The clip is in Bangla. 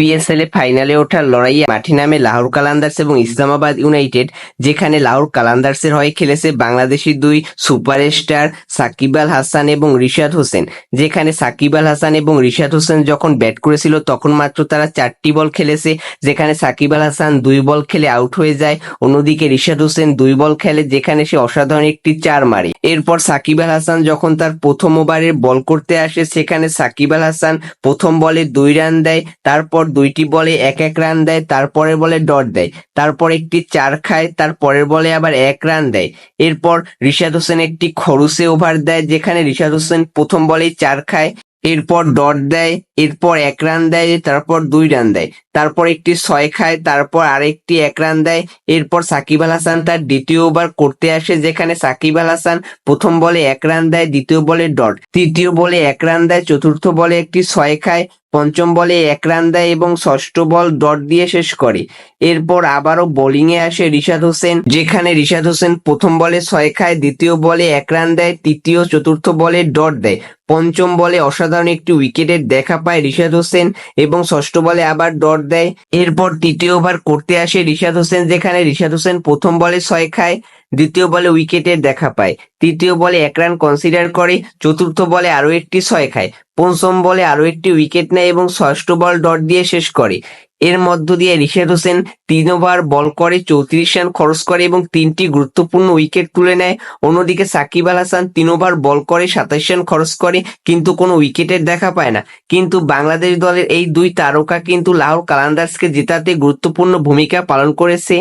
পিএসএল এ ফাইনালে ওঠার লড়াইয়ে মাঠে নামে লাহোর কালান্দার্স এবং ইসলামাবাদ ইউনাইটেড, যেখানে লাহোর কালান্দার্সের হয়ে খেলেছে বাংলাদেশের দুই সুপারস্টার সাকিব আল হাসান এবং রিশাদ হোসেন। যেখানে সাকিব আল হাসান এবং রিশাদ হোসেন যখন ব্যাট করেছিল, তখন মাত্র তারা চারটি বল খেলেছে। যেখানে সাকিব আল হাসান দুই বল খেলে আউট হয়ে যায়, অন্যদিকে রিশাদ হোসেন দুই বল খেলে, যেখানে সে অসাধারণ একটি চার মারে। এরপর সাকিব আল হাসান যখন তার প্রথম ওভারে বল করতে আসে, সেখানে সাকিব আল হাসান প্রথম বলে দুই রান দেয়, তারপর দুইটি বলে এক এক রান দেয়, তারপরের বলে ডট দেয়, তারপর একটি চার খায়, তারপরের বলে আবার এক রান দেয়। এরপর রিশাদ হোসেন একটি খরুসে ওভার দেয়, যেখানে রিশাদ হোসেন প্রথম বলেই চার খায়, এরপর ডট দেয় এরপর এক রান দেয়, তারপর দুই রান দেয়। তারপর একটি ছয় খায়, তারপর আরেকটি এক রান দেয়। এরপর সাকিব আল হাসান তার দ্বিতীয় ওভার করতে আসে, যেখানে সাকিব আল হাসান প্রথম বলে এক রান দেয়, দ্বিতীয় বলে ডট। তৃতীয় বলে এক রান দেয়, চতুর্থ বলে একটি ছয় খায়, পঞ্চম বলে এক রান দেয় এবং ষষ্ঠ বল ডট দিয়ে শেষ করে। এরপর আবারও বোলিং এ আসে রিশাদ হোসেন, যেখানে রিশাদ হোসেন প্রথম বলে ছয় খায়, দ্বিতীয় বলে এক রান দেয়, তৃতীয়, চতুর্থ বলে ডট দেয়। পঞ্চম বলে অসাধারণ একটি উইকেটের দেখা পায়। রিশাদ হোসেন এবং ষষ্ঠ বলে আবার ডট দেয়। এরপর তৃতীয় ওভার করতে আসে রিশাদ হোসেন, যেখানে রিশাদ হোসেন প্রথম বলে ছয় খায়। দ্বিতীয় বলে উইকেটের দেখা পায়। তৃতীয় বলে এক রান কনসিডার করে, চতুর্থ বলে আরও একটি ছয় খায়। পঞ্চম বলে আরও একটি উইকেট নেয় এবং ষষ্ঠ বল ডট দিয়ে শেষ করে। এর মধ্য দিয়ে রিশাদ হোসেন তিন ওভার বল করে, চৌত্রিশ রান খরচ করে এবং তিনটি গুরুত্বপূর্ণ উইকেট তুলে নেয়। অন্যদিকে সাকিব আল হাসান তিন ওভার বল করে সাতাশ রান খরচ করে, কিন্তু কোনো উইকেটের দেখা পায় না। কিন্তু বাংলাদেশ দলের এই দুই তারকা কিন্তু লাহোর কালান্দার্সকে জেতাতে গুরুত্বপূর্ণ ভূমিকা পালন করেছে।